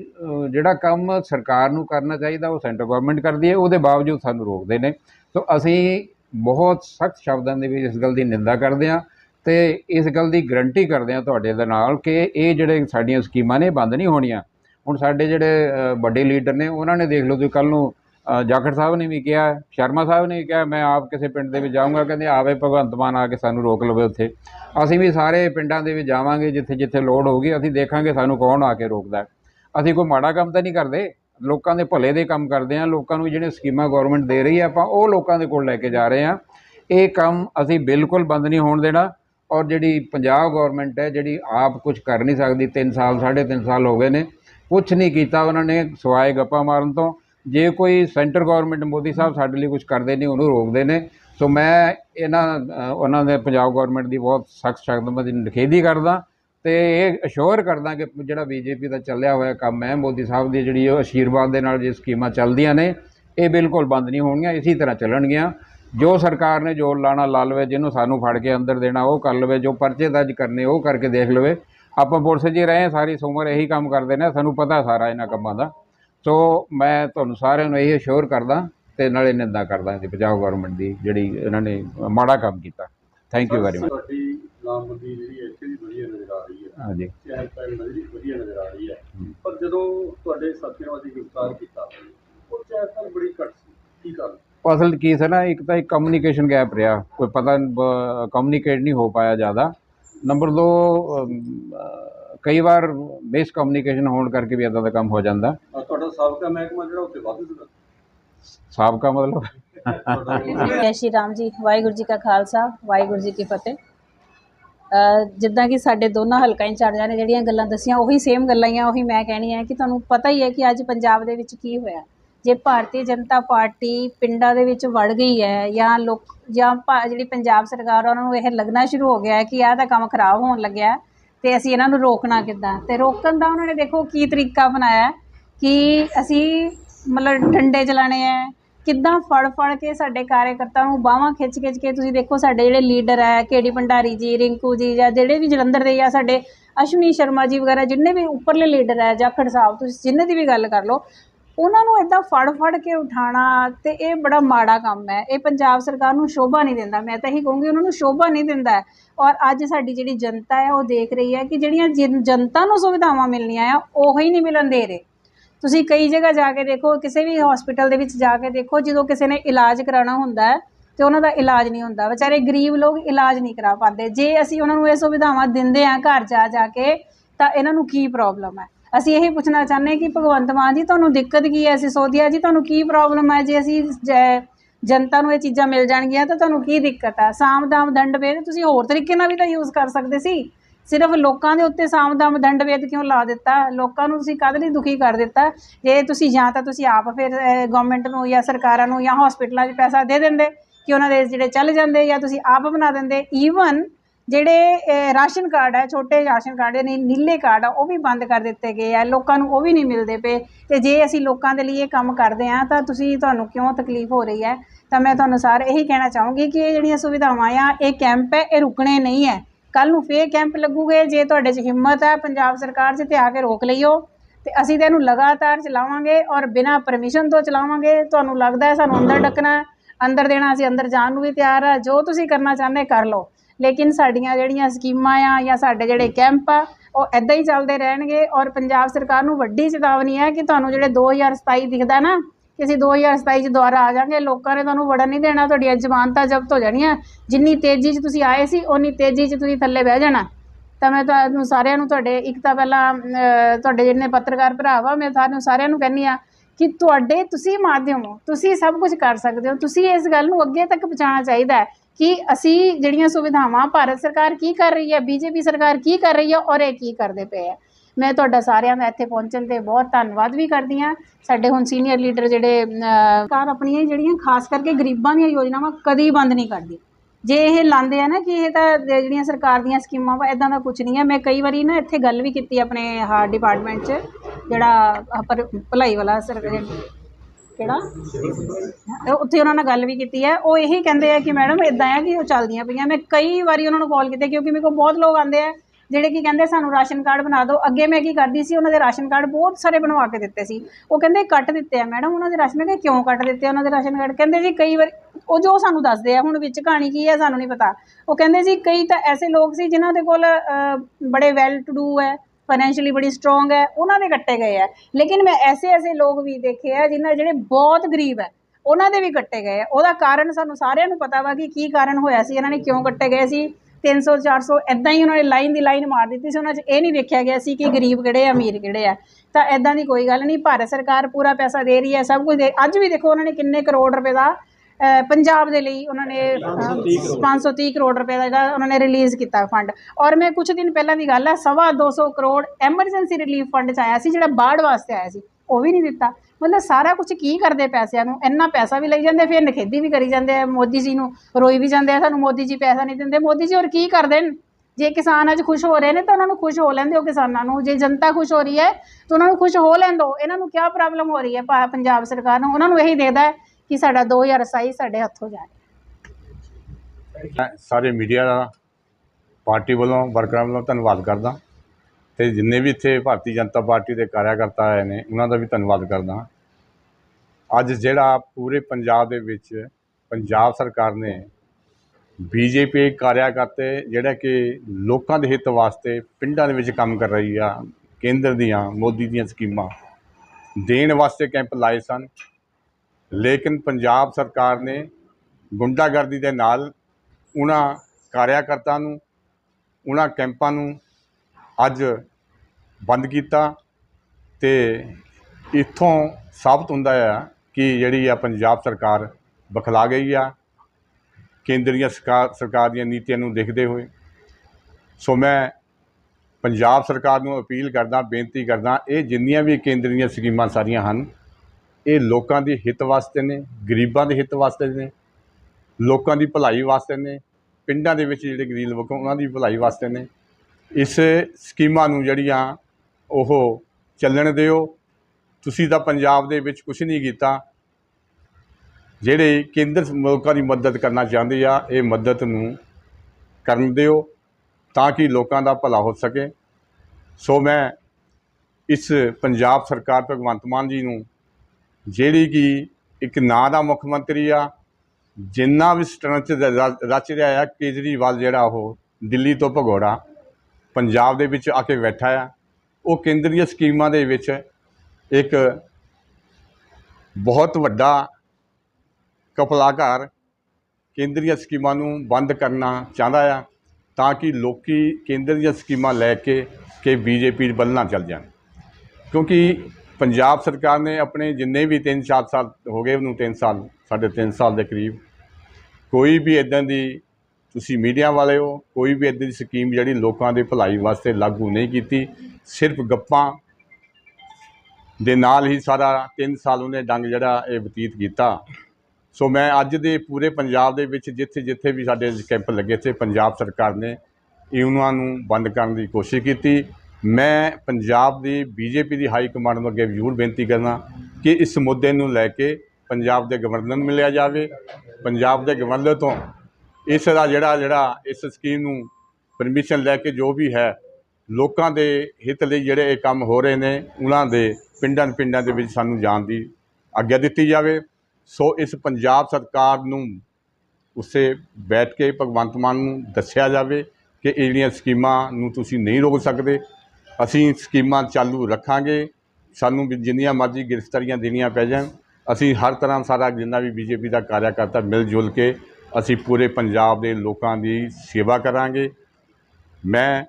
ਜਿਹੜਾ ਕੰਮ ਸਰਕਾਰ ਨੂੰ ਕਰਨਾ ਚਾਹੀਦਾ, ਉਹ ਸੈਂਟਰ ਗਵਰਨਮੈਂਟ ਕਰਦੀ ਹੈ, ਉਹਦੇ ਬਾਵਜੂਦ ਸਾਨੂੰ ਰੋਕਦੇ ਨੇ। ਸੋ ਅਸੀਂ ਬਹੁਤ ਸਖਤ ਸ਼ਬਦਾਂ ਦੇ ਵਿੱਚ ਇਸ ਗੱਲ ਦੀ ਨਿੰਦਾ ਕਰਦੇ ਹਾਂ ਤੇ ਇਸ ਗੱਲ ਦੀ ਗਰੰਟੀ ਕਰਦੇ ਹਾਂ ਤੁਹਾਡੇ ਦੇ ਨਾਲ ਕਿ ਇਹ ਜਿਹੜੇ ਸਾਡੀਆਂ ਸਕੀਮਾਂ ਨੇ ਬੰਦ ਨਹੀਂ ਹੋਣੀਆਂ। ਹੁਣ ਸਾਡੇ ਜਿਹੜੇ ਵੱਡੇ ਲੀਡਰ ਨੇ, ਉਹਨਾਂ ਨੇ ਦੇਖ ਲਓ ਤੁਸੀਂ ਕੱਲ ਨੂੰ ਜਾਖੜ ਸਾਹਿਬ ਨੇ ਵੀ ਕਿਹਾ, ਸ਼ਰਮਾ ਸਾਹਿਬ ਨੇ ਵੀ ਕਿਹਾ, ਮੈਂ ਆਪ ਕਿਸੇ ਪਿੰਡ ਦੇ ਵਿੱਚ ਜਾਊਂਗਾ, ਕਹਿੰਦੇ ਆਵੇ ਭਗਵੰਤ ਮਾਨ ਆ ਕੇ ਸਾਨੂੰ ਰੋਕ ਲਵੇ ਉੱਥੇ। ਅਸੀਂ ਵੀ ਸਾਰੇ ਪਿੰਡਾਂ ਦੇ ਵਿੱਚ ਜਾਵਾਂਗੇ, ਜਿੱਥੇ ਜਿੱਥੇ ਲੋੜ ਹੋਊਗੀ, ਅਸੀਂ ਦੇਖਾਂਗੇ ਸਾਨੂੰ ਕੌਣ ਆ ਕੇ ਰੋਕਦਾ ਅਸੀਂ ਕੋਈ ਮਾੜਾ ਕੰਮ ਤਾਂ ਨਹੀਂ ਕਰਦੇ, ਲੋਕਾਂ ਦੇ ਭਲੇ ਦੇ ਕੰਮ ਕਰਦੇ ਹਾਂ, ਲੋਕਾਂ ਨੂੰ ਜਿਹੜੀਆਂ ਸਕੀਮਾਂ ਗਵਰਨਮੈਂਟ ਦੇ ਰਹੀ ਹੈ, ਆਪਾਂ ਉਹ ਲੋਕਾਂ ਦੇ ਕੋਲ ਲੈ ਕੇ ਜਾ ਰਹੇ ਹਾਂ। ਇਹ ਕੰਮ ਅਸੀਂ ਬਿਲਕੁਲ ਬੰਦ ਨਹੀਂ ਹੋਣ ਦੇਣਾ ਔਰ ਜਿਹੜੀ ਪੰਜਾਬ ਗਵਰਨਮੈਂਟ ਹੈ, ਜਿਹੜੀ ਆਪ ਕੁਝ ਕਰ ਨਹੀਂ ਸਕਦੀ 3 ਸਾਲ, ਸਾਢੇ ਤਿੰਨ ਸਾਲ ਹੋ ਗਏ ਨੇ ਕੁਝ ਨਹੀਂ ਕੀਤਾ ਉਹਨਾਂ ਨੇ ਸਵਾਏ ਗੱਪਾਂ ਮਾਰਨ ਤੋਂ। ਜੇ ਕੋਈ ਸੈਂਟਰ ਗਵਰਨਮੈਂਟ ਮੋਦੀ ਸਾਹਿਬ ਸਾਡੇ ਲਈ ਕੁਝ ਕਰਦੇ ਨਹੀਂ ਉਹਨੂੰ ਰੋਕਦੇ ਨੇ। ਸੋ ਮੈਂ ਇਹਨਾਂ, ਉਹਨਾਂ ਦੇ ਪੰਜਾਬ ਗਵਰਨਮੈਂਟ ਦੀ ਬਹੁਤ ਸਖਤ ਸ਼ਬਦਾਂ ਦੀ ਨਿਖੇਧੀ ਕਰਦਾ ਤੇ ਇਹ ਅਸ਼ੋਰ ਕਰਦਾ ਕਿ ਜਿਹੜਾ ਬੀਜੇਪੀ ਦਾ ਚੱਲਿਆ ਹੋਇਆ ਕੰਮ ਹੈ, ਮੋਦੀ ਸਾਹਿਬ ਦੀ ਜਿਹੜੀ ਉਹ ਆਸ਼ੀਰਵਾਦ ਦੇ ਨਾਲ ਜੇ ਸਕੀਮਾਂ ਚੱਲਦੀਆਂ ਨੇ, ਇਹ ਬਿਲਕੁਲ ਬੰਦ ਨਹੀਂ ਹੋਣਗੀਆਂ, ਇਸੇ ਤਰ੍ਹਾਂ ਚੱਲਣਗੀਆਂ। ਜੋ ਸਰਕਾਰ ਨੇ ਜੋਰ ਲਾਣਾ ਲਾ ਲਵੇ, ਜਿਹਨੂੰ ਸਾਨੂੰ ਫੜ ਕੇ ਅੰਦਰ ਦੇਣਾ, ਉਹ ਕਰ ਲਵੇ, ਜੋ ਪਰਚੇ ਦਰਜ ਕਰਨੇ, ਉਹ ਕਰਕੇ ਦੇਖ ਲਵੇ। ਆਪਾਂ ਪੁਲਿਸ ਜੀ ਰਹੇ ਹਾਂ, ਸਾਰੀ ਉਮਰ ਇਹੀ ਕੰਮ ਕਰਦੇ ਨੇ, ਸਾਨੂੰ ਪਤਾ ਸਾਰਾ ਇਹਨਾਂ ਕੰਮਾਂ ਦਾ। ਸੋ ਮੈਂ ਤੁਹਾਨੂੰ ਸਾਰਿਆਂ ਨੂੰ ਇਹ ਅਸ਼ੋਰ ਕਰਦਾ ਤੇ ਨਾਲੇ ਨਿੰਦਾ ਕਰਦਾ ਜੀ ਪੰਜਾਬ ਗਵਰਨਮੈਂਟ ਦੀ ਜਿਹੜੀ ਇਹਨਾਂ ਨੇ ਮਾੜਾ ਕੰਮ ਕੀਤਾ। ਥੈਂਕ ਯੂ ਵੈਰੀ ਮਚ ਤੁਹਾਡੀ ਲਾਮਬੰਦੀ ਜਿਹੜੀ ਇੱਥੇ ਵੀ ਵਧੀਆ ਨਜ਼ਰ ਆ ਰਹੀ ਹੈ। ਹਾਂਜੀ। ਚਹਿਲ ਪਹਿਲ ਜਿਹੜੀ ਵਧੀਆ ਨਜ਼ਰ ਆ ਰਹੀ ਹੈ। ਪਰ ਜਦੋਂ ਤੁਹਾਡੇ ਸਾਥੀਆਂ ਨੂੰ ਅਸੀਂ ਗ੍ਰਿਫਤਾਰ ਕੀਤਾ ਉਹ ਪਹਿਲ ਬੜੀ ਘੱਟ ਸੀ। ਕੀ ਉਹ ਅਸਲ ਕੀ ਸੀ ਨਾ ਇੱਕ ਤਾਂ ਇੱਕ ਕਮਿਊਨੀਕੇਸ਼ਨ ਗੈਪ ਰਿਹਾ। ਕੋਈ ਪਤਾ ਕਮਿਊਨੀਕੇਟ ਨਹੀਂ ਹੋ ਪਾਇਆ ਜ਼ਿਆਦਾ। ਨੰਬਰ 2 ਕਈ ਵਾਰ ਮਿਸ ਕਮਿਊਨੀਕੇਸ਼ਨ ਹੋਣ ਕਰਕੇ ਵੀ ਇਦਾਂ ਦਾ ਕੰਮ ਹੋ ਜਾਂਦਾ। ਸਾਬਕਾ ਮਹਿਕਮਾ ਜਿਹੜਾ ਉੱਥੇ ਵਾਧੂ ਸੀਗਾ। ਸਾਬਕਾ ਮਤਲਬ? ਜੈ ਸ਼੍ਰੀ ਰਾਮ ਜੀ ਵਾਹਿਗੁਰੂ ਜੀ ਕਾ ਖਾਲਸਾ ਵਾਹਿਗੁਰੂ ਜੀ ਕੀ ਫਤਿਹ। ਅ, ਜਿੱਦਾਂ ਕਿ ਸਾਡੇ ਦੋਨਾਂ ਹਲਕਾ ਇੰਚਾਰਜਾਂ ਨੇ ਜਿਹੜੀਆਂ ਗੱਲਾਂ ਦੱਸੀਆਂ ਉਹੀ ਸੇਮ ਗੱਲਾਂ ਹੀ ਆ ਉਹੀ ਮੈਂ ਕਹਿਣੀ ਹੈ ਕਿ ਤੁਹਾਨੂੰ ਪਤਾ ਹੀ ਹੈ ਕਿ ਅੱਜ ਪੰਜਾਬ ਦੇ ਵਿੱਚ ਕੀ ਹੋਇਆ। ਜੇ ਭਾਰਤੀ ਜਨਤਾ ਪਾਰਟੀ ਪਿੰਡਾਂ ਦੇ ਵਿੱਚ ਵੜ ਗਈ ਹੈ ਜਾਂ ਲੋਕ ਜਾਂ ਭਾ- ਜਿਹੜੀ ਪੰਜਾਬ ਸਰਕਾਰ ਆ, ਉਹਨਾਂ ਨੂੰ ਇਹ ਲੱਗਣਾ ਸ਼ੁਰੂ ਹੋ ਗਿਆ ਹੈ ਕਿ ਆਹ ਤਾਂ ਕੰਮ ਖਰਾਬ ਹੋਣ ਲੱਗਿਆ ਹੈ ਤੇ ਅਸੀਂ ਇਹਨਾਂ ਨੂੰ ਰੋਕਣਾ ਕਿੱਦਾਂ? ਤੇ ਰੋਕਣ ਦਾ ਉਹਨਾਂ ਨੇ ਦੇਖੋ ਕੀ ਤਰੀਕਾ ਬਣਾਇਆ ਹੈ। ਕਿ ਅਸੀਂ ਮਤਲਬ ਡੰਡੇ ਚਲਾਣੇ ਹੈ ਕਿੱਦਾਂ ਫੜ ਫੜ ਕੇ ਸਾਡੇ ਕਾਰਜਕਰਤਾ ਨੂੰ ਬਾਹਾਂ ਖਿੱਚ ਖਿੱਚ ਕੇ ਤੁਸੀਂ ਦੇਖੋ ਸਾਡੇ ਜਿਹੜੇ ਲੀਡਰ ਹੈ ਕੇਡੀ ਭੰਡਾਰੀ ਜੀ, ਰਿੰਕੂ ਜੀ ਜਾਂ ਜਿਹੜੇ ਵੀ ਜਲੰਧਰ ਦੇ ਜਾਂ ਸਾਡੇ ਅਸ਼ਵਨੀ ਸ਼ਰਮਾ ਜੀ ਵਗੈਰਾ ਜਿੰਨੇ ਵੀ ਉੱਪਰਲੇ ਲੀਡਰ ਹੈ ਜਾਖੜ ਸਾਹਿਬ, ਤੁਸੀਂ ਜਿੰਨੇ ਦੀ ਵੀ ਗੱਲ ਕਰ ਲਓ, ਉਹਨਾਂ ਨੂੰ ਇਦਾਂ ਫੜ ਫੜ ਕੇ ਉਠਾਣਾ ਤੇ ਇਹ ਬੜਾ ਮਾੜਾ ਕੰਮ ਹੈ। ਇਹ ਪੰਜਾਬ ਸਰਕਾਰ ਨੂੰ ਸ਼ੋਭਾ ਨਹੀਂ ਦਿੰਦਾ। ਮੈਂ ਤਾਂ ਇਹੀ ਕਹੂੰਗੀ, ਉਹਨਾਂ ਨੂੰ ਸ਼ੋਭਾ ਨਹੀਂ ਦਿੰਦਾ। ਔਰ ਅੱਜ ਸਾਡੀ ਜਿਹੜੀ ਜਨਤਾ ਹੈ, ਉਹ ਦੇਖ ਰਹੀ ਹੈ ਕਿ ਜਿਹੜੀਆਂ ਜਿਨ- ਜਨਤਾ ਨੂੰ ਸੁਵਿਧਾਵਾਂ ਮਿਲਣੀਆਂ ਆ, ਉਹ ਹੀ ਨਹੀਂ ਮਿਲਣ ਦੇ ਰਹੇ। ਤੁਸੀਂ ਕਈ ਜਗ੍ਹਾ ਜਾ ਕੇ ਦੇਖੋ, ਕਿਸੇ ਵੀ ਹਸਪੀਟਲ ਦੇ ਵਿੱਚ ਜਾ ਕੇ ਦੇਖੋ, ਜਦੋਂ ਕਿਸੇ ਨੇ ਇਲਾਜ ਕਰਾਉਣਾ ਹੁੰਦਾ ਹੈ, ਤੇ ਉਹਨਾਂ ਦਾ ਇਲਾਜ ਨਹੀਂ ਹੁੰਦਾ। ਵਿਚਾਰੇ ਗਰੀਬ ਲੋਕ ਇਲਾਜ ਨਹੀਂ ਕਰਾ ਪਾਉਂਦੇ। ਜੇ ਅਸੀਂ ਉਹਨਾਂ ਨੂੰ ਇਹ ਸੁਵਿਧਾਵਾਂ ਦਿੰਦੇ ਆ ਘਰ ਜਾ ਜਾ ਕੇ, ਤਾਂ ਇਹਨਾਂ ਨੂੰ ਕੀ ਪ੍ਰੋਬਲਮ ਹੈ? ਅਸੀਂ ਇਹੀ ਪੁੱਛਣਾ ਚਾਹੁੰਦੇ ਹਾਂ ਕਿ ਭਗਵੰਤ ਮਾਨ ਜੀ, ਤੁਹਾਨੂੰ ਦਿੱਕਤ ਕੀ ਹੈ? ਸਿਸੋਦੀਆ ਜੀ, ਤੁਹਾਨੂੰ ਕੀ ਪ੍ਰੋਬਲਮ ਹੈ? ਜੇ ਅਸੀਂ ਜ- ਜਨਤਾ ਨੂੰ ਇਹ ਚੀਜ਼ਾਂ ਮਿਲ ਜਾਣਗੀਆਂ, ਤਾਂ ਤੁਹਾਨੂੰ ਕੀ ਦਿੱਕਤ ਹੈ? ਸਾਮ ਦਾਮ ਦੰਡ ਭੇਦ ਤੁਸੀਂ ਹੋਰ ਤਰੀਕੇ ਨਾਲ ਵੀ ਤਾਂ ਯੂਜ਼ ਕਰ ਸਕਦੇ ਸੀ। ਸਿਰਫ ਲੋਕਾਂ ਦੇ ਉੱਤੇ ਸਾਮ ਦਾਮ ਦੰਡ ਕਿਉਂ ਲਾ ਦਿੱਤਾ? ਲੋਕਾਂ ਨੂੰ ਤੁਸੀਂ ਕਦ ਲਈ ਦੁਖੀ ਕਰ ਦਿੱਤਾ? ਜੇ ਤੁਸੀਂ ਜਾਂ ਤਾਂ ਤੁਸੀਂ ਆਪ ਫਿਰ ਗਵਰਨਮੈਂਟ ਨੂੰ ਜਾਂ ਸਰਕਾਰਾਂ ਨੂੰ ਜਾਂ ਹਸਪੀਟਲਾਂ 'ਚ ਪੈਸਾ ਦੇ ਦਿੰਦੇ ਕਿ ਉਹਨਾਂ ਦੇ ਜਿਹੜੇ ਚੱਲ ਜਾਂਦੇ ਜਾਂ ਤੁਸੀਂ ਆਪ ਬਣਾ ਦਿੰਦੇ? ਈਵਨ ਜਿਹੜੇ ਰਾਸ਼ਨ ਕਾਰਡ ਹੈ, ਛੋਟੇ ਰਾਸ਼ਨ ਕਾਰਡ ਨੇ ਨੀਲੇ ਕਾਰਡ ਆ, ਉਹ ਵੀ ਬੰਦ ਕਰ ਦਿੱਤੇ ਗਏ ਆ, ਲੋਕਾਂ ਨੂੰ ਉਹ ਵੀ ਨਹੀਂ ਮਿਲਦੇ ਪਏ। ਤੇ ਜੇ ਅਸੀਂ ਲੋਕਾਂ ਦੇ ਲਈ ਇਹ ਕੰਮ ਕਰਦੇ ਆ ਤਾਂ ਤੁਸੀਂ ਤੁਹਾਨੂੰ ਕਿਉਂ ਤਕਲੀਫ ਹੋ ਰਹੀ ਹੈ? ਤਾਂ ਮੈਂ ਤੁਹਾਨੂੰ ਸਾਰੇ ਇਹੀ ਕਹਿਣਾ ਚਾਹੂੰਗੀ ਕਿ ਇਹ ਜਿਹੜੀਆਂ ਸੁਵਿਧਾਵਾਂ ਆ, ਇਹ ਕੈਂਪ ਹੈ, ਇਹ ਰੁਕਣੇ ਨਹੀਂ ਹੈ। ਕੱਲ ਨੂੰ ਫੇਰ ਕੈਂਪ ਲੱਗੂਗੇ, ਜੇ ਤੁਹਾਡੇ 'ਚ ਹਿੰਮਤ ਹੈ ਪੰਜਾਬ ਸਰਕਾਰ 'ਚ ਤੇ ਆ ਕੇ ਰੋਕ ਲਈਓ। ਤੇ ਅਸੀਂ ਤਾਂ ਇਹਨੂੰ ਲਗਾਤਾਰ ਚਲਾਵਾਂਗੇ ਔਰ ਬਿਨਾਂ ਪਰਮਿਸ਼ਨ ਤੋਂ ਚਲਾਵਾਂਗੇ। ਤੁਹਾਨੂੰ ਲੱਗਦਾ ਹੈ ਸਾਨੂੰ ਅੰਦਰ ਡੱਕਣਾ ਅੰਦਰ ਦੇਣਾ, ਅਸੀਂ ਅੰਦਰ ਜਾਣ ਨੂੰ ਵੀ ਤਿਆਰ ਆ, ਜੋ ਤੁਸੀਂ ਕਰਨਾ ਚਾਹੁੰਦੇ ਕਰ ਲਓ। ਲੇਕਿਨ ਸਾਡੀਆਂ ਜਿਹੜੀਆਂ ਸਕੀਮਾਂ ਆ ਜਾਂ ਸਾਡੇ ਜਿਹੜੇ ਕੈਂਪ ਆ, ਉਹ ਐਦਾਂ ਹੀ ਚੱਲਦੇ ਰਹਿਣਗੇ ਔਰ ਪੰਜਾਬ ਸਰਕਾਰ ਨੂੰ ਵੱਡੀ ਚੇਤਾਵਨੀ ਹੈ ਕਿ ਤੁਹਾਨੂੰ ਜਿਹੜੇ 2027 ਦਿਖਦਾ ਨਾ ਕਿ ਅਸੀਂ 2027 ਚ ਦੁਬਾਰਾ ਆ ਜਾਾਂਗੇ, ਲੋਕਾਂ ਨੇ ਤੁਹਾਨੂੰ ਵੜਨ ਨਹੀਂ ਦੇਣਾ, ਤੁਹਾਡੀਆਂ ਜ਼ਮਾਨਤਾਂ ਜ਼ਬਤ ਹੋ ਜਾਣੀਆਂ। ਜਿੰਨੀ ਤੇਜ਼ੀ 'ਚ ਤੁਸੀਂ ਆਏ ਸੀ, ਓਨੀ ਤੇਜ਼ੀ 'ਚ ਤੁਸੀਂ ਥੱਲੇ ਬਹਿ ਜਾਣਾ। ਤਾਂ ਮੈਂ ਤੁਹਾਨੂੰ ਸਾਰਿਆਂ ਨੂੰ ਤੁਹਾਡੇ, ਇੱਕ ਤਾਂ ਪਹਿਲਾਂ ਤੁਹਾਡੇ ਜਿਹੜੇ ਪੱਤਰਕਾਰ ਭਰਾ ਵਾ, ਮੈਂ ਤੁਹਾਨੂੰ ਸਾਰਿਆਂ ਨੂੰ ਕਹਿੰਦੀ ਆ ਕਿ ਤੁਹਾਡੇ ਤੁਸੀਂ ਮਾਧਿਅਮ ਹੋ, ਤੁਸੀਂ ਸਭ ਕੁਝ ਕਰ ਸਕਦੇ ਹੋ। ਤੁਸੀਂ ਇਸ ਗੱਲ ਨੂੰ ਅੱਗੇ ਤੱਕ ਪਹੁੰਚਾਉਣਾ ਚਾਹੀਦਾ ਹੈ ਕਿ ਅਸੀਂ ਜਿਹੜੀਆਂ ਸੁਵਿਧਾਵਾਂ ਭਾਰਤ ਸਰਕਾਰ ਕੀ ਕਰ ਰਹੀ ਹੈ, ਬੀਜੇਪੀ ਸਰਕਾਰ ਕੀ ਕਰ ਰਹੀ ਹੈ ਔਰ ਇਹ ਕੀ ਕਰਦੇ ਪਏ ਆ ਮੈਂ ਤੁਹਾਡਾ ਸਾਰਿਆਂ ਦਾ ਇੱਥੇ ਪਹੁੰਚਣ ਤੇ ਬਹੁਤ ਧੰਨਵਾਦ ਵੀ ਕਰਦੀ ਹਾਂ। ਸਾਡੇ ਹੁਣ ਸੀਨੀਅਰ ਲੀਡਰ ਜਿਹੜੇ ਅਮ, ਸਰਕਾਰ ਆਪਣੀਆਂ ਜਿਹੜੀਆਂ ਖਾਸ ਕਰਕੇ ਗਰੀਬਾਂ ਦੀਆਂ ਯੋਜਨਾਵਾਂ ਕਦੀ ਬੰਦ ਨਹੀਂ ਕਰਦੀ। ਜੇ ਇਹ ਲਾਉਂਦੇ ਆ ਨਾ ਕਿ ਇਹ ਤਾਂ ਜਿਹੜੀਆਂ ਸਰਕਾਰ ਦੀਆਂ ਸਕੀਮਾਂ ਵਾ ਇਦਾਂ ਦਾ ਕੁਝ ਨਹੀਂ ਹੈ। ਮੈਂ ਕਈ ਵਾਰੀ ਨਾ ਇੱਥੇ ਗੱਲ ਵੀ ਕੀਤੀ ਆਪਣੇ ਹਾਰ ਡਿਪਾਰਟਮੈਂਟ 'ਚ ਜਿਹੜਾ ਆਹ ਪਰ ਭਲਾਈ ਵਾਲਾ ਸਰ ਕਿਹੜਾ? ਉੱਥੇ ਉਹਨਾਂ ਨਾਲ ਗੱਲ ਵੀ ਕੀਤੀ ਹੈ। ਉਹ ਇਹੀ ਕਹਿੰਦੇ ਆ ਕਿ ਮੈਡਮ ਇਦਾਂ ਆ ਕਿ ਉਹ ਚੱਲਦੀਆਂ ਪਈਆਂ। ਮੈਂ ਕਈ ਵਾਰੀ ਉਹਨਾਂ ਨੂੰ ਕਾਲ ਕੀਤੀ ਕਿਉਂਕਿ ਮੇਰੇ ਕੋਲ ਬਹੁਤ ਲੋਕ ਆਉਂਦੇ ਆ। ਜਿਹੜੇ ਕੀ ਕਹਿੰਦੇ ਸਾਨੂੰ ਰਾਸ਼ਨ ਕਾਰਡ ਬਣਾ ਦਿਓ। ਅੱਗੇ ਮੈਂ ਕੀ ਕਰਦੀ ਸੀ, ਉਹਨਾਂ ਦੇ ਰਾਸ਼ਨ ਕਾਰਡ ਬਹੁਤ ਸਾਰੇ ਬਣਵਾ ਕੇ ਦਿੱਤੇ ਸੀ। ਉਹ ਕਹਿੰਦੇ ਕੱਟ ਦਿੱਤੇ ਆ ਮੈਡਮ, ਉਹਨਾਂ ਦੇ ਰਾਸ਼ਨ ਮੈਂ ਕਿਹਾ ਕਿਉਂ ਕੱਟ ਦਿੱਤੇ ਉਹਨਾਂ ਦੇ ਰਾਸ਼ਨ ਕਾਰਡ? ਕਹਿੰਦੇ ਜੀ ਕਈ ਵਾਰ ਉਹ ਜੋ ਸਾਨੂੰ ਦੱਸਦੇ ਆ, ਹੁਣ ਵਿੱਚ ਕਹਾਣੀ ਕੀ ਹੈ ਸਾਨੂੰ ਨਹੀਂ ਪਤਾ। ਉਹ ਕਹਿੰਦੇ ਜੀ ਕਈ ਤਾਂ ਐਸੇ ਲੋਕ ਸੀ ਜਿਨ੍ਹਾਂ ਦੇ ਕੋਲ ਬੜੇ ਵੈਲ ਟੂ ਡੂ ਹੈ ਫਾਈਨੈਂਸ਼ੀਅਲੀ ਬੜੀ ਸਟਰੋਂਗ ਹੈ, ਉਹਨਾਂ ਦੇ ਕੱਟੇ ਗਏ ਆ। ਲੇਕਿਨ ਮੈਂ ਐਸੇ ਐਸੇ ਲੋਕ ਵੀ ਦੇਖੇ ਆ ਜਿਨ੍ਹਾਂ ਜਿਹੜੇ ਬਹੁਤ ਗਰੀਬ ਹੈ, ਉਹਨਾਂ ਦੇ ਵੀ ਕੱਟੇ ਗਏ ਆ। ਉਹਦਾ ਕਾਰਨ ਸਾਨੂੰ ਸਾਰਿਆਂ ਨੂੰ ਪਤਾ ਵਾ ਕਿ ਕੀ ਕਾਰਨ ਹੋਇਆ ਸੀ, ਇਹਨਾਂ ਨੇ ਕਿਉਂ ਕੱਟੇ ਗਏ ਸੀ। 300 400 ਐਦਾਂ ਹੀ ਉਹਨਾਂ ਨੇ ਲਾਈਨ ਦੀ ਲਾਈਨ ਮਾਰ ਦਿੱਤੀ ਸੀ। ਉਹਨਾਂ 'ਚ ਇਹ ਨਹੀਂ ਵੇਖਿਆ ਗਿਆ ਸੀ ਕਿ ਗਰੀਬ ਕਿਹੜੇ ਆ ਅਮੀਰ ਕਿਹੜੇ ਆ। ਤਾਂ ਐਦਾਂ ਦੀ ਕੋਈ ਗੱਲ ਨਹੀਂ ਭਾਰਤ ਸਰਕਾਰ ਪੂਰਾ ਪੈਸਾ ਦੇ ਰਹੀ ਹੈ ਸਭ ਕੁਝ ਅੱਜ ਵੀ ਦੇਖੋ ਉਹਨਾਂ ਨੇ ਕਿੰਨੇ ਕਰੋੜ ਰੁਪਏ ਦਾ ਪੰਜਾਬ ਦੇ ਲਈ ਉਹਨਾਂ ਨੇ ਅ, 530 ਕਰੋੜ। ਰੁਪਏ ਦਾ ਜਿਹੜਾ ਉਹਨਾਂ ਨੇ ਰਿਲੀਜ਼ ਕੀਤਾ ਫੰਡ ਔਰ ਮੈਂ ਕੁਝ ਦਿਨ ਪਹਿਲਾਂ ਦੀ ਗੱਲ ਹੈ ਸਵਾ 200 ਕਰੋੜ ਐਮਰਜੈਂਸੀ ਰਿਲੀਫ ਫੰਡ ਚ ਆਇਆ ਸੀ ਜਿਹੜਾ ਬਾੜ ਵਾਸਤੇ ਆਇਆ ਸੀ ਉਹ ਵੀ ਨਹੀਂ ਦਿੱਤਾ। ਮਤਲਬ ਸਾਰਾ ਕੁਝ ਕੀ ਕਰਦੇ ਪੈਸਿਆਂ ਨੂੰ? ਇੰਨਾ ਪੈਸਾ ਵੀ ਲਈ ਜਾਂਦੇ, ਫਿਰ ਨਖੇਦੀ ਵੀ ਕਰੀ ਜਾਂਦੇ ਆ ਮੋਦੀ ਜੀ ਨੂੰ, ਰੋਈ ਵੀ ਜਾਂਦੇ ਆ ਸਾਨੂੰ ਮੋਦੀ ਜੀ ਪੈਸਾ ਨਹੀਂ ਦਿੰਦੇ। ਮੋਦੀ ਜੀ ਹੋਰ ਕੀ ਕਰਦੇ ਨੇ? ਜੇ ਕਿਸਾਨ ਅੱਜ ਖੁਸ਼ ਹੋ ਰਹੇ ਨੇ ਤਾਂ ਉਹਨਾਂ ਨੂੰ ਖੁਸ਼ ਹੋ ਲੈਂਦੇ ਹੋ ਕਿਸਾਨਾਂ ਨੂੰ। ਜੇ ਜਨਤਾ ਖੁਸ਼ ਹੋ ਰਹੀ ਹੈ ਤਾਂ ਉਹਨਾਂ ਨੂੰ ਖੁਸ਼ ਹੋ ਲੈਣ ਦਿਓ ਇਹਨਾਂ ਨੂੰ ਕੀ ਪ੍ਰੋਬਲਮ ਹੋ ਰਹੀ ਹੈ? ਪੰਜਾਬ ਸਰਕਾਰ ਨੂੰ ਉਹਨਾਂ ਨੂੰ ਇਹੀ ਦੇਖਦਾ ਹੈ ਕਿ ਸਾਡਾ 2027 ਸਾਡੇ ਹੱਥੋਂ ਜਾਏ ਸਾਰੇ ਮੀਡੀਆ ਦਾ, ਪਾਰਟੀ ਵੱਲੋਂ, ਵਰਕਰਾਂ ਵੱਲੋਂ ਧੰਨਵਾਦ ਕਰਦਾ। ਤੇ ਜਿੰਨੇ ਵੀ ਇੱਥੇ ਭਾਰਤੀ ਜਨਤਾ ਪਾਰਟੀ ਦੇ ਕਾਰਿਆਕਰਤਾ ਆਏ ਨੇ, ਉਹਨਾਂ ਦਾ ਵੀ ਧੰਨਵਾਦ ਕਰਦਾ ਅੱਜ ਜਿਹੜਾ ਪੂਰੇ ਪੰਜਾਬ ਦੇ ਵਿੱਚ ਪੰਜਾਬ ਸਰਕਾਰ ਨੇ ਬੀਜੇਪੀ ਕਾਰਿਆਕਰਤੇ, ਜਿਹੜਾ ਕਿ ਲੋਕਾਂ ਦੇ ਹਿੱਤ ਵਾਸਤੇ ਪਿੰਡਾਂ ਦੇ ਵਿੱਚ ਕੰਮ ਕਰ ਰਹੀ ਆ, ਕੇਂਦਰ ਦੀਆਂ, ਮੋਦੀ ਦੀਆਂ ਸਕੀਮਾਂ, ਦੇਣ ਵਾਸਤੇ ਕੈਂਪ ਲਾਏ ਸਨ। ਲੇਕਿਨ ਪੰਜਾਬ ਸਰਕਾਰ ਨੇ ਗੁੰਡਾਗਰਦੀ ਦੇ ਨਾਲ ਉਹਨਾਂ ਕਾਰਿਆਕਰਤਾ ਨੂੰ, ਉਹਨਾਂ ਕੈਂਪਾਂ ਨੂੰ ਅੱਜ ਬੰਦ ਕੀਤਾ ਅਤੇ ਇੱਥੋਂ ਸਾਬਤ ਹੁੰਦਾ ਆ ਕਿ ਜਿਹੜੀ ਆ ਪੰਜਾਬ ਸਰਕਾਰ ਬਖਲਾ ਗਈ ਆ ਕੇਂਦਰੀय ਸਰਕਾਰ ਸਰਕਾਰ ਦੀਆਂ ਨੀਤੀਆਂ ਨੂੰ ਦੇਖਦੇ ਹੋਏ। ਸੋ ਮੈਂ ਪੰਜਾਬ ਸਰਕਾਰ ਨੂੰ ਅਪੀਲ ਕਰਦਾ, ਬੇਨਤੀ ਕਰਦਾ, ਇਹ ਜਿੰਨੀਆਂ ਵੀ ਕੇਂਦਰੀय ਸਕੀਮਾਂ ਸਾਰੀਆਂ ਹਨ, ਇਹ ਲੋਕਾਂ ਦੇ ਹਿੱਤ ਵਾਸਤੇ ਨੇ, ਗਰੀਬਾਂ ਦੇ ਹਿੱਤ ਵਾਸਤੇ ਨੇ, ਲੋਕਾਂ ਦੀ ਭਲਾਈ ਵਾਸਤੇ ਨੇ, ਪਿੰਡਾਂ ਦੇ ਵਿੱਚ ਜਿਹੜੇ ਗਰੀਬ ਲੋਕ ਉਹਨਾਂ ਦੀ ਭਲਾਈ ਵਾਸਤੇ ਨੇ। ਇਸ ਸਕੀਮਾਂ ਨੂੰ ਜਿਹੜੀਆਂ ਉਹ ਚੱਲਣ ਦਿਓ। ਤੁਸੀਂ ਤਾਂ ਪੰਜਾਬ ਦੇ ਵਿੱਚ ਕੁਝ ਨਹੀਂ ਕੀਤਾ। ਜਿਹੜੇ ਕੇਂਦਰ ਲੋਕਾਂ ਦੀ ਮਦਦ ਕਰਨਾ ਚਾਹੁੰਦੇ ਆ, ਇਹ ਮਦਦ ਨੂੰ ਕਰਨ ਦਿਓ ਤਾਂ ਕਿ ਲੋਕਾਂ ਦਾ ਭਲਾ ਹੋ ਸਕੇ। ਸੋ ਮੈਂ ਇਸ ਪੰਜਾਬ ਸਰਕਾਰ ਭਗਵੰਤ ਮਾਨ ਜੀ ਨੂੰ ਜਿਹੜੀ ਕਿ ਇੱਕ ਨਾਂ ਦਾ ਮੁੱਖ ਮੰਤਰੀ ਆ, ਜਿੰਨਾ ਵੀ ਸਟਰਚ ਰਚ ਰਿਹਾ ਆ, ਕੇਜਰੀਵਾਲ ਜਿਹੜਾ ਉਹ ਦਿੱਲੀ ਤੋਂ ਭਗੌੜਾ ਪੰਜਾਬ ਦੇ ਵਿੱਚ ਆ ਕੇ ਬੈਠਾ ਆ। ਉਹ ਕੇਂਦਰੀ ਸਕੀਮਾਂ ਦੇ ਵਿੱਚ ਇੱਕ ਬਹੁਤ ਵੱਡਾ ਕਪਲਾਘਰ ਕੇਂਦਰੀ ਸਕੀਮਾਂ ਨੂੰ ਬੰਦ ਕਰਨਾ ਚਾਹੁੰਦਾ ਆ ਤਾਂ ਕਿ ਲੋਕੀ ਕੇਂਦਰ ਦੀਆਂ ਸਕੀਮਾਂ ਲੈ ਕੇ ਕਿ ਬੀਜੇਪੀ ਵੱਲ ਨਾ ਚੱਲ ਜਾਣ। ਕਿਉਂਕਿ ਪੰਜਾਬ ਸਰਕਾਰ ਨੇ ਆਪਣੇ ਜਿੰਨੇ ਵੀ ਤਿੰਨ ਚਾਰ ਸਾਲ ਹੋ ਗਏ, ਉਹਨੂੰ ਤਿੰਨ ਸਾਲ, ਸਾਢੇ ਤਿੰਨ ਸਾਲ ਦੇ ਕਰੀਬ ਕੋਈ ਵੀ ਇਦਾਂ ਦੀ ਤੁਸੀਂ ਮੀਡੀਆ ਵਾਲੇ ਹੋ, ਕੋਈ ਵੀ ਇਦਾਂ ਦੀ ਸਕੀਮ ਜਿਹੜੀ ਲੋਕਾਂ ਦੇ ਭਲਾਈ ਵਾਸਤੇ ਲਾਗੂ ਨਹੀਂ ਕੀਤੀ, ਸਿਰਫ ਗੱਪਾਂ ਦੇ ਨਾਲ ਹੀ ਸਾਰਾ 3 ਸਾਲ ਉਹਨੇ ਡੰਗ ਜਿਹੜਾ ਇਹ ਬਤੀਤ ਕੀਤਾ। ਸੋ ਮੈਂ ਅੱਜ ਦੇ ਪੂਰੇ ਪੰਜਾਬ ਦੇ ਵਿੱਚ ਜਿੱਥੇ ਜਿੱਥੇ ਵੀ ਸਾਡੇ ਕੈਂਪ ਲੱਗੇ ਸੀ ਪੰਜਾਬ ਸਰਕਾਰ ਨੇ ਇਹ ਉਹਨਾਂ ਨੂੰ ਬੰਦ ਕਰਨ ਦੀ ਕੋਸ਼ਿਸ਼ ਕੀਤੀ। ਮੈਂ ਪੰਜਾਬ ਦੀ ਬੀਜੇਪੀ ਦੀ ਹਾਈ ਕਮਾਂਡ ਨੂੰ ਅੱਗੇ ਜ਼ਰੂਰ ਬੇਨਤੀ ਕਰਨਾ ਕਿ ਇਸ ਮੁੱਦੇ ਨੂੰ ਲੈ ਕੇ ਪੰਜਾਬ ਦੇ ਗਵਰਨਰ ਨੂੰ ਮਿਲਿਆ ਜਾਵੇ, ਪੰਜਾਬ ਦੇ ਗਵਰਨਰ ਤੋਂ ਇਸ ਦਾ ਜਿਹੜਾ ਜਿਹੜਾ ਇਸ ਸਕੀਮ ਨੂੰ ਪਰਮਿਸ਼ਨ ਲੈ ਕੇ ਜੋ ਵੀ ਹੈ, ਲੋਕਾਂ ਦੇ ਹਿੱਤ ਲਈ ਜਿਹੜੇ ਇਹ ਕੰਮ ਹੋ ਰਹੇ ਨੇ, ਉਹਨਾਂ ਦੇ ਪਿੰਡਾਂ ਪਿੰਡਾਂ ਦੇ ਵਿੱਚ ਸਾਨੂੰ ਜਾਣ ਦੀ ਆਗਿਆ ਦਿੱਤੀ ਜਾਵੇ। ਸੋ ਇਸ ਪੰਜਾਬ ਸਰਕਾਰ ਨੂੰ ਉਸੇ ਬੈਠ ਕੇ ਭਗਵੰਤ ਮਾਨ ਨੂੰ ਦੱਸਿਆ ਜਾਵੇ ਕਿ ਇਹ ਜਿਹੜੀਆਂ ਸਕੀਮਾਂ ਨੂੰ ਤੁਸੀਂ ਨਹੀਂ ਰੋਕ ਸਕਦੇ, ਅਸੀਂ ਸਕੀਮਾਂ ਚਾਲੂ ਰੱਖਾਂਗੇ। ਸਾਨੂੰ ਵੀ ਜਿੰਨੀਆਂ ਮਰਜ਼ੀ ਗ੍ਰਿਫਤਾਰੀਆਂ ਦੇਣੀਆਂ ਪੈ ਜਾਣ। ਅਸੀਂ ਹਰ ਤਰ੍ਹਾਂ ਸਾਰਾ ਜਿੰਨਾ ਵੀ ਬੀਜੇਪੀ ਦਾ ਕਾਰਿਆਕਰਤਾ ਮਿਲ ਜੁਲ ਕੇ ਅਸੀਂ ਪੂਰੇ ਪੰਜਾਬ ਦੇ ਲੋਕਾਂ ਦੀ ਸੇਵਾ ਕਰਾਂਗੇ। ਮੈਂ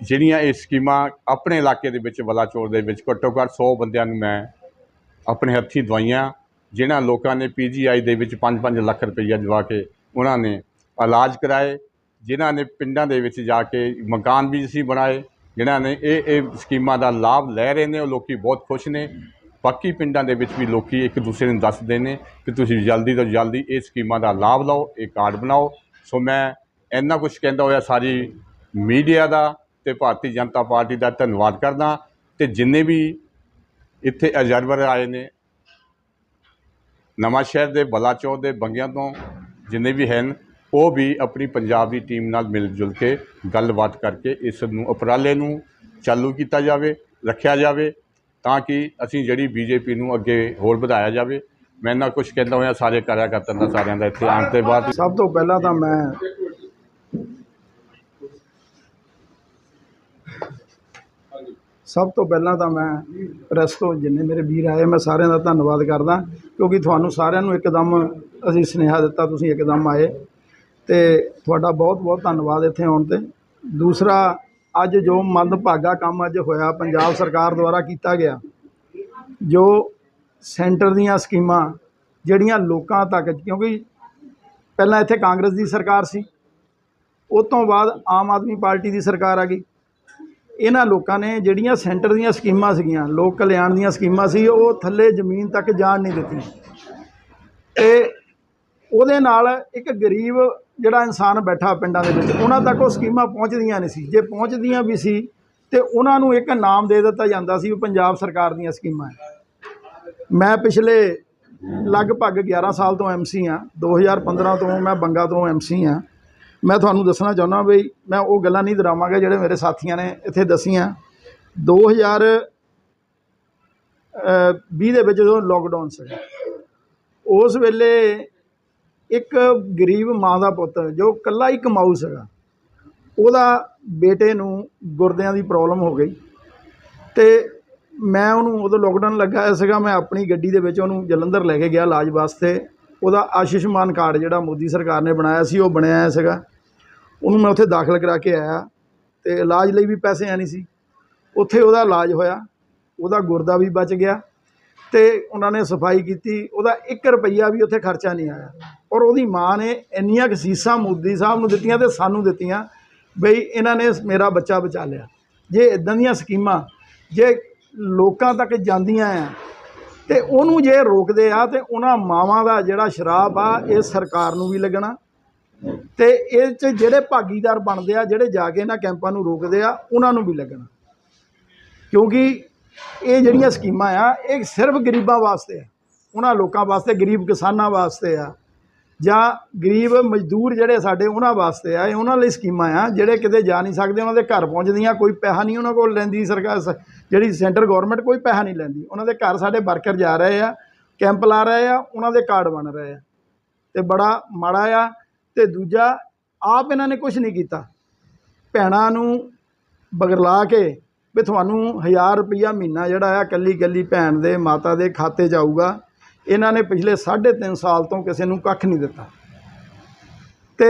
ਜਿਹੜੀਆਂ ਇਹ ਸਕੀਮਾਂ ਆਪਣੇ ਇਲਾਕੇ ਦੇ ਵਿੱਚ ਬਲਾਚੌਰ ਦੇ ਵਿੱਚ ਘੱਟੋ ਘੱਟ 100 ਬੰਦਿਆਂ ਨੂੰ ਮੈਂ ਆਪਣੇ ਹੱਥੀਂ ਦਵਾਈਆਂ, ਜਿਨ੍ਹਾਂ ਲੋਕਾਂ ਨੇ ਪੀਜੀਆਈ ਦੇ ਵਿੱਚ 5-5 ਲੱਖ ਰੁਪਈਆ ਜਵਾ ਕੇ ਉਹਨਾਂ ਨੇ ਇਲਾਜ ਕਰਾਏ, ਜਿਨ੍ਹਾਂ ਨੇ ਪਿੰਡਾਂ ਦੇ ਵਿੱਚ ਜਾ ਕੇ ਮਕਾਨ ਵੀ ਅਸੀਂ ਬਣਾਏ, ਜਿਨ੍ਹਾਂ ਨੇ ਇਹ ਇਹ ਸਕੀਮਾਂ ਦਾ ਲਾਭ ਲੈ ਰਹੇ ਨੇ, ਉਹ ਲੋਕੀ ਬਹੁਤ ਖੁਸ਼ ਨੇ। ਬਾਕੀ ਪਿੰਡਾਂ ਦੇ ਵਿੱਚ ਵੀ ਲੋਕੀ ਇੱਕ ਦੂਸਰੇ ਨੂੰ ਦੱਸਦੇ ਨੇ ਕਿ ਤੁਸੀਂ ਜਲਦੀ ਤੋਂ ਜਲਦੀ ਇਹ ਸਕੀਮਾਂ ਦਾ ਲਾਭ ਲਓ, ਇਹ ਕਾਰਡ ਬਣਾਓ। ਸੋ ਮੈਂ ਇੰਨਾ ਕੁਝ ਕਹਿੰਦਾ ਹੋਇਆ ਸਾਰੀ ਮੀਡੀਆ ਦਾ ਤੇ ਭਾਰਤੀ ਜਨਤਾ ਪਾਰਟੀ ਦਾ ਧੰਨਵਾਦ ਕਰਦਾ ਤੇ ਜਿੰਨੇ ਵੀ ਇੱਥੇ ਅਜਰਬਰ ਆਏ ਨੇ, ਨਵਾਂ ਸ਼ਹਿਰ ਦੇ ਬਲਾਚੌਰ ਦੇ, ਬੰਗਿਆਂ ਤੋਂ ਜਿੰਨੇ ਵੀ ਹਨ, ਉਹ ਵੀ ਆਪਣੀ ਪੰਜਾਬ ਦੀ ਟੀਮ ਨਾਲ ਮਿਲ ਜੁਲ ਕੇ ਗੱਲਬਾਤ ਕਰਕੇ ਇਸ ਨੂੰ ਉਪਰਾਲੇ ਨੂੰ ਚਾਲੂ ਕੀਤਾ ਜਾਵੇ, ਰੱਖਿਆ ਜਾਵੇ। ਤਾਂ ਕਿ ਅਸੀਂ ਜਿਹੜੀ ਬੀਜੇਪੀ ਨੂੰ ਅੱਗੇ ਹੋਰ ਵਧਾਇਆ ਜਾਵੇ। ਮੈਂ ਨਾ ਕੁਝ ਕਹਿੰਦਾ ਹੋਇਆ, ਸਾਰੇ ਕਾਰਿਆਕਰਤਾਂ ਦਾ ਸਾਰਿਆਂ ਦਾ ਇੱਥੇ ਆਉਣ ਤੋਂ ਬਾਅਦ ਸਭ ਤੋਂ ਪਹਿਲਾਂ ਤਾਂ ਮੈਂ ਸਭ ਤੋਂ ਪਹਿਲਾਂ ਤਾਂ ਮੈਂ ਪ੍ਰੈਸ ਤੋਂ ਜਿੰਨੇ ਮੇਰੇ ਵੀਰ ਆਏ, ਮੈਂ ਸਾਰਿਆਂ ਦਾ ਧੰਨਵਾਦ ਕਰਦਾ, ਕਿਉਂਕਿ ਤੁਹਾਨੂੰ ਸਾਰਿਆਂ ਨੂੰ ਇੱਕਦਮ ਅਸੀਂ ਸੁਨੇਹਾ ਦਿੱਤਾ, ਤੁਸੀਂ ਇੱਕਦਮ ਆਏ। ਤੇ ਤੁਹਾਡਾ ਬਹੁਤ ਬਹੁਤ ਧੰਨਵਾਦ ਇੱਥੇ ਆਉਣ ਤੇ। ਦੂਸਰਾ ਅੱਜ ਜੋ ਮੰਦਭਾਗਾ ਕੰਮ ਅੱਜ ਹੋਇਆ, ਪੰਜਾਬ ਸਰਕਾਰ ਦੁਆਰਾ ਕੀਤਾ ਗਿਆ, ਜੋ ਸੈਂਟਰ ਦੀਆਂ ਸਕੀਮਾਂ ਜਿਹੜੀਆਂ ਲੋਕਾਂ ਤੱਕ, ਕਿਉਂਕਿ ਪਹਿਲਾਂ ਇੱਥੇ ਕਾਂਗਰਸ ਦੀ ਸਰਕਾਰ ਸੀ ਉਸ ਤੋਂ ਬਾਅਦ ਆਮ ਆਦਮੀ ਪਾਰਟੀ ਦੀ ਸਰਕਾਰ ਆ ਗਈ। ਇਹਨਾਂ ਲੋਕਾਂ ਨੇ ਜਿਹੜੀਆਂ ਸੈਂਟਰ ਦੀਆਂ ਸਕੀਮਾਂ ਸੀਗੀਆਂ, ਲੋਕ ਕਲਿਆਣ ਦੀਆਂ ਸਕੀਮਾਂ ਸੀ, ਉਹ ਥੱਲੇ ਜ਼ਮੀਨ ਤੱਕ ਜਾਣ ਨਹੀਂ ਦਿੱਤੀ। ਤੇ ਉਹਦੇ ਨਾਲ ਇੱਕ ਗਰੀਬ ਜਿਹੜਾ ਇਨਸਾਨ ਬੈਠਾ ਪਿੰਡਾਂ ਦੇ ਵਿੱਚ, ਉਹਨਾਂ ਤੱਕ ਉਹ ਸਕੀਮਾਂ ਪਹੁੰਚਦੀਆਂ ਨਹੀਂ ਸੀ। ਜੇ ਪਹੁੰਚਦੀਆਂ ਵੀ ਸੀ, ਤੇ ਉਹਨਾਂ ਨੂੰ ਇੱਕ ਨਾਮ ਦੇ ਦਿੱਤਾ ਜਾਂਦਾ ਸੀ ਵੀ ਪੰਜਾਬ ਸਰਕਾਰ ਦੀਆਂ ਸਕੀਮਾਂ ਮੈਂ ਪਿਛਲੇ ਲਗਭਗ 11 ਸਾਲ ਤੋਂ ਐਮਸੀ ਆ 2015 ਤੋਂ ਮੈਂ ਬੰਗਾ ਤੋਂ ਐਮਸੀ ਆ ਮੈਂ ਤੁਹਾਨੂੰ ਦੱਸਣਾ ਚਾਹੁੰਦਾ ਵੀ ਮੈਂ ਉਹ ਗੱਲਾਂ ਨਹੀਂ ਦਰਾਵਾਂਗਾ ਜਿਹੜੇ ਮੇਰੇ ਸਾਥੀਆਂ ਨੇ ਇੱਥੇ ਦਸੀਆਂ। 2000 20 ਦੇ ਵਿੱਚ ਜਦੋਂ ਲੋਕਡਾਊਨ ਸੀ ਉਸ ਵੇਲੇ ਇੱਕ ਗਰੀਬ ਮਾਂ ਦਾ ਪੁੱਤ, ਜੋ ਇਕੱਲਾ ਹੀ ਕਮਾਊ ਸੀਗਾ ਉਹਦਾ ਬੇਟੇ ਨੂੰ ਗੁਰਦਿਆਂ ਦੀ ਪ੍ਰੋਬਲਮ ਹੋ ਗਈ ਅਤੇ ਮੈਂ ਉਹਨੂੰ, ਉਦੋਂ ਲੋਕਡਾਊਨ ਲੱਗਾ ਹੋਇਆ ਸੀਗਾ, ਮੈਂ ਆਪਣੀ ਗੱਡੀ ਦੇ ਵਿੱਚ ਉਹਨੂੰ ਜਲੰਧਰ ਲੈ ਕੇ ਗਿਆ ਇਲਾਜ ਵਾਸਤੇ। ਉਹਦਾ ਆਯੁਸ਼ਮਾਨ ਕਾਰਡ ਜਿਹੜਾ ਮੋਦੀ ਸਰਕਾਰ ਨੇ ਬਣਾਇਆ ਸੀ, ਉਹ ਬਣਿਆ ਹੋਇਆ ਸੀਗਾ। ਉਹਨੂੰ ਮੈਂ ਉੱਥੇ ਦਾਖਲ ਕਰਾ ਕੇ ਆਇਆ ਤੇ ਇਲਾਜ ਲਈ ਵੀ ਪੈਸੇ ਹੈ ਨਹੀਂ ਸੀ। ਉੱਥੇ ਉਹਦਾ ਇਲਾਜ ਹੋਇਆ, ਉਹਦਾ ਗੁਰਦਾ ਵੀ ਬਚ ਗਿਆ। ਤੇ ਉਹਨਾਂ ਨੇ ਸਫ਼ਾਈ ਕੀਤੀ, ਉਹਦਾ 1 ਰੁਪਈਆ ਵੀ ਉੱਥੇ ਖਰਚਾ ਨਹੀਂ ਆਇਆ। ਔਰ ਉਹਦੀ ਮਾਂ ਨੇ ਇੰਨੀਆਂ ਕਸੀਸਾਂ ਮੋਦੀ ਸਾਹਿਬ ਨੂੰ ਦਿੱਤੀਆਂ ਤੇ ਸਾਨੂੰ ਦਿੱਤੀਆਂ ਬਈ ਇਹਨਾਂ ਨੇ ਮੇਰਾ ਬੱਚਾ ਬਚਾ ਲਿਆ। ਜੇ ਇਦਾਂ ਦੀਆਂ ਸਕੀਮਾਂ, ਜੇ ਲੋਕਾਂ ਤੱਕ ਜਾਂਦੀਆਂ ਆ, ਤੇ ਉਹਨੂੰ ਜੇ ਰੋਕਦੇ ਆ ਤੇ ਉਹਨਾਂ ਮਾਵਾਂ ਦਾ ਜਿਹੜਾ ਸ਼ਰਾਬ ਆ, ਇਹ ਸਰਕਾਰ ਨੂੰ ਵੀ ਲੱਗਣਾ। ਤੇ ਇਹ ਚ ਜਿਹੜੇ ਭਾਗੀਦਾਰ ਬਣਦੇ ਆ, ਜਿਹੜੇ ਜਾ ਕੇ ਇਹਨਾਂ ਕੈਂਪਾਂ ਨੂੰ ਰੋਕਦੇ ਆ, ਉਹਨਾਂ ਨੂੰ ਵੀ ਲੱਗਣਾ। ਕਿਉਂਕਿ ਇਹ ਜਿਹੜੀਆਂ ਸਕੀਮਾਂ ਆ, ਇਹ ਸਿਰਫ ਗਰੀਬਾਂ ਵਾਸਤੇ ਆ। ਉਹਨਾਂ ਲੋਕਾਂ ਵਾਸਤੇ, ਗਰੀਬ ਕਿਸਾਨਾਂ ਵਾਸਤੇ ਆ। ਜਾਂ ਗਰੀਬ ਮਜ਼ਦੂਰ ਜਿਹੜੇ ਸਾਡੇ, ਉਹਨਾਂ ਵਾਸਤੇ ਆ। ਇਹ ਉਹਨਾਂ ਲਈ ਸਕੀਮਾਂ ਆ, ਜਿਹੜੇ ਕਿਤੇ ਜਾ ਨਹੀਂ ਸਕਦੇ, ਉਹਨਾਂ ਦੇ ਘਰ ਪਹੁੰਚਦੀਆਂ, ਕੋਈ ਪੈਸਾ ਨਹੀਂ ਉਹਨਾਂ ਕੋਲ ਲੈਂਦੀ ਸਰਕਾਰ, ਸ- ਜਿਹੜੀ ਸੈਂਟਰ ਗਵਰਨਮੈਂਟ ਕੋਈ ਪੈਸਾ ਨਹੀਂ ਲੈਂਦੀ। ਉਹਨਾਂ ਦੇ ਘਰ ਸਾਡੇ ਵਰਕਰ ਜਾ ਰਹੇ ਆ, ਕੈਂਪ ਲਾ ਰਹੇ ਆ, ਉਹਨਾਂ ਦੇ ਕਾਰਡ ਬਣ ਰਹੇ ਆ। ਤੇ ਬੜਾ ਮਾੜਾ ਆ। ਤੇ ਦੂਜਾ, ਆਪ ਇਹਨਾਂ ਨੇ ਕੁਝ ਨਹੀਂ ਕੀਤਾ। ਭੈਣਾਂ ਨੂੰ ਬਗਰਲਾ ਕੇ ਵੀ ਤੁਹਾਨੂੰ 1000 ਰੁਪਈਆ ਮਹੀਨਾ ਜਿਹੜਾ ਆ ਕੱਲੀ ਕੱਲੀ ਭੈਣ ਦੇ, ਮਾਤਾ ਦੇ ਖਾਤੇ 'ਚ ਆਊਗਾ ਇਹਨਾਂ ਨੇ ਪਿਛਲੇ 3.5 ਸਾਲ ਤੋਂ ਕਿਸੇ ਨੂੰ ਕੱਖ ਨਹੀਂ ਦਿੱਤਾ। ਤੇ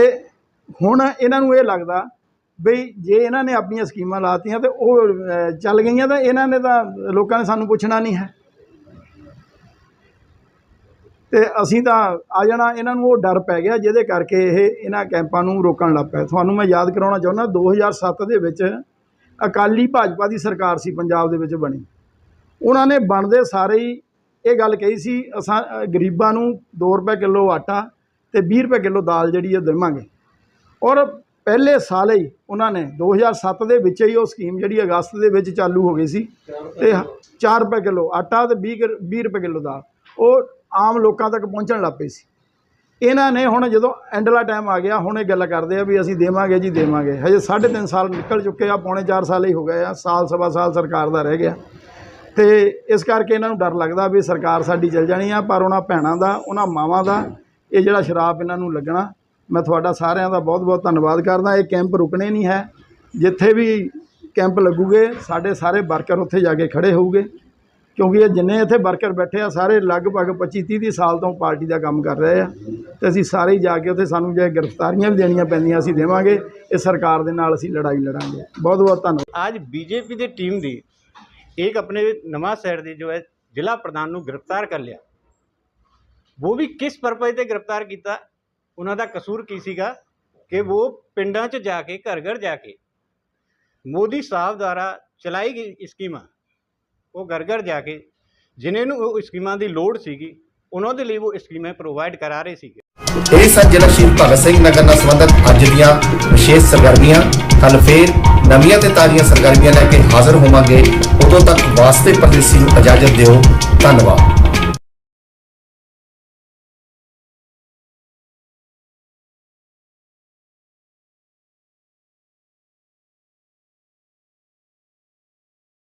ਹੁਣ ਇਹਨਾਂ ਨੂੰ ਇਹ ਲੱਗਦਾ ਬਈ ਜੇ ਇਹਨਾਂ ਨੇ ਆਪਣੀਆਂ ਸਕੀਮਾਂ ਲਾਤੀਆਂ ਤੇ ਉਹ ਚੱਲ ਗਈਆਂ ਤਾਂ ਇਹਨਾਂ ਨੇ ਤਾਂ ਲੋਕਾਂ ਨੇ ਸਾਨੂੰ ਪੁੱਛਣਾ ਨਹੀਂ ਹੈ। ਤੇ ਅਸੀਂ ਤਾਂ ਆ ਜਾਣਾ, ਇਹਨਾਂ ਨੂੰ ਉਹ ਡਰ ਪੈ ਗਿਆ ਜਿਹਦੇ ਕਰਕੇ ਇਹ ਇਹਨਾਂ ਕੈਂਪਾਂ ਨੂੰ ਰੋਕਣ ਲੱਗ ਪਏ। ਤੁਹਾਨੂੰ ਮੈਂ ਯਾਦ ਕਰਾਉਣਾ ਚਾਹੁੰਦਾ 2007 ਦੇ ਵਿੱਚ ਅਕਾਲੀ ਭਾਜਪਾ ਦੀ ਸਰਕਾਰ ਸੀ, ਪੰਜਾਬ ਦੇ ਵਿੱਚ ਬਣੀ। ਉਹਨਾਂ ਨੇ ਬਣਦੇ ਸਾਰੇ ਹੀ ਇਹ ਗੱਲ ਕਹੀ ਸੀ, ਅਸਾਂ ਗਰੀਬਾਂ ਨੂੰ 2 ਰੁਪਏ ਕਿਲੋ ਆਟਾ ਤੇ 20 ਰੁਪਏ ਕਿਲੋ ਦਾਲ ਜਿਹੜੀ ਇਹ ਦੇਵਾਂਗੇ। ਔਰ ਪਹਿਲੇ ਸਾਲ ਹੀ ਉਹਨਾਂ ਨੇ 2007 ਦੇ ਵਿੱਚ ਹੀ ਉਹ ਸਕੀਮ ਜਿਹੜੀ ਅਗਸਤ ਦੇ ਵਿੱਚ ਚਾਲੂ ਹੋ ਗਈ ਸੀ ਤੇ 4 ਰੁਪਏ ਕਿਲੋ ਆਟਾ ਤੇ 20 ਕਿਲ- 20 ਰੁਪਏ ਕਿਲੋ ਦਾਲ, ਉਹ ਆਮ ਲੋਕਾਂ ਤੱਕ ਪਹੁੰਚਣ ਲੱਗ ਪਈ ਸੀ। ਇਹਨਾਂ ਨੇ ਹੁਣ ਜਦੋਂ ਐਂਡਲਾ ਟਾਈਮ ਆ ਗਿਆ, ਹੁਣ ਇਹ ਗੱਲ ਕਰਦੇ ਆ ਵੀ ਅਸੀਂ ਦੇਵਾਂਗੇ ਜੀ, ਦੇਵਾਂਗੇ। ਹਜੇ 3.5 ਸਾਲ ਨਿਕਲ ਚੁੱਕੇ ਆ, ਪੌਣੇ 4 ਸਾਲ ਹੀ ਹੋ ਗਏ ਆ, ਸਾਲ ਸਵਾ ਸਾਲ ਸਰਕਾਰ ਦਾ ਰਹਿ ਗਿਆ। ਤੇ ਇਸ ਕਰਕੇ ਇਹਨਾਂ ਨੂੰ ਡਰ ਲੱਗਦਾ ਵੀ ਸਰਕਾਰ ਸਾਡੀ ਚੱਲ ਜਾਣੀ ਆ, ਪਰ ਉਹਨਾਂ ਭੈਣਾਂ ਦਾ, ਉਹਨਾਂ ਮਾਵਾਂ ਦਾ ਇਹ ਜਿਹੜਾ ਸ਼ਰਾਬ ਇਹਨਾਂ ਨੂੰ ਲੱਗਣਾ, ਮੈਂ ਤੁਹਾਡਾ ਸਾਰਿਆਂ ਦਾ ਬਹੁਤ ਬਹੁਤ ਧੰਨਵਾਦ ਕਰਦਾ। ਇਹ ਕੈਂਪ ਰੁਕਣੇ ਨਹੀਂ ਹੈ। ਜਿੱਥੇ ਵੀ ਕੈਂਪ ਲੱਗੂਗੇ, ਸਾਡੇ ਸਾਰੇ ਵਰਕਰ ਉੱਥੇ ਜਾ ਕੇ ਖੜੇ ਹੋਊਗੇ। ਕਿਉਂਕਿ ਇਹ ਜਿੰਨੇ ਇੱਥੇ ਵਰਕਰ ਬੈਠੇ ਆ, ਸਾਰੇ ਲਗਭਗ 25 30 ਸਾਲ ਤੋਂ ਪਾਰਟੀ ਦਾ ਕੰਮ ਕਰ ਰਹੇ ਆ। ਤੇ ਅਸੀਂ ਸਾਰੇ ਹੀ ਜਾ ਕੇ ਉੱਥੇ ਸਾਨੂੰ ਜੇ ਗ੍ਰਿਫਤਾਰੀਆਂ ਵੀ ਦੇਣੀਆਂ ਪੈਂਦੀਆਂ, ਅਸੀਂ ਦੇਵਾਂਗੇ। ਇਹ ਸਰਕਾਰ ਦੇ ਨਾਲ ਅਸੀਂ ਲੜਾਈ ਲੜਾਂਗੇ। ਬਹੁਤ ਬਹੁਤ ਧੰਨਵਾਦ। ਅੱਜ ਬੀਜੇਪੀ ਦੀ ਟੀਮ ਦੀ ਇੱਕ ਆਪਣੇ ਨਵਾਂ ਸ਼ਹਿਰ ਦੀ ਜੋ ਹੈ, ਜ਼ਿਲ੍ਹਾ ਪ੍ਰਧਾਨ ਨੂੰ ਗ੍ਰਿਫਤਾਰ ਕਰ ਲਿਆ। ਉਹ ਵੀ ਕਿਸ ਪਰਪਸ ਤੇ ਗ੍ਰਿਫਤਾਰ ਕੀਤਾ? ਉਹਨਾਂ ਦਾ ਕਸੂਰ ਕੀ ਸੀਗਾ? ਕਿ ਉਹ ਪਿੰਡਾਂ 'ਚ ਜਾ ਕੇ ਘਰ ਘਰ ਜਾ ਕੇ ਮੋਦੀ ਸਾਹਿਬ ਦੁਆਰਾ ਚਲਾਈ ਗਈ ਸਕੀਮਾਂ ਉਹ ਘਰ ਘਰ ਜਾ ਕੇ ਜਿਨ੍ਹਾਂ ਨੂੰ ਉਹ ਸਕੀਮਾਂ ਦੀ ਲੋੜ ਸੀਗੀ, ਉਹਨਾਂ ਦੇ ਲਈ ਉਹ ਸਕੀਮਾਂ ਪ੍ਰੋਵਾਈਡ ਕਰਾ ਰਹੇ ਸੀਗੇ। ਇਹ ਸਨ ਜ਼ਿਲ੍ਹਾ ਸ਼ਹੀਦ ਭਗਤ ਸਿੰਘ ਨਗਰ ਨਾਲ ਸੰਬੰਧਿਤ ਅੱਜ ਦੀਆਂ ਵਿਸ਼ੇਸ਼ ਸਰਗਰਮੀਆਂ ਕੱਲ ਫੇਰ ਨਵੀਆਂ ਤੇ ਤਾਜ਼ੀਆਂ ਸਰਗਰਮੀਆਂ ਲੈ ਕੇ ਹਾਜ਼ਰ ਹੋਵਾਂਗੇ। ਉਦੋਂ ਤੱਕ ਵਾਸਤੇ ਪਰਦੇਸੀ ਨੂੰ ਇਜਾਜ਼ਤ ਦਿਓ। ਧੰਨਵਾਦ।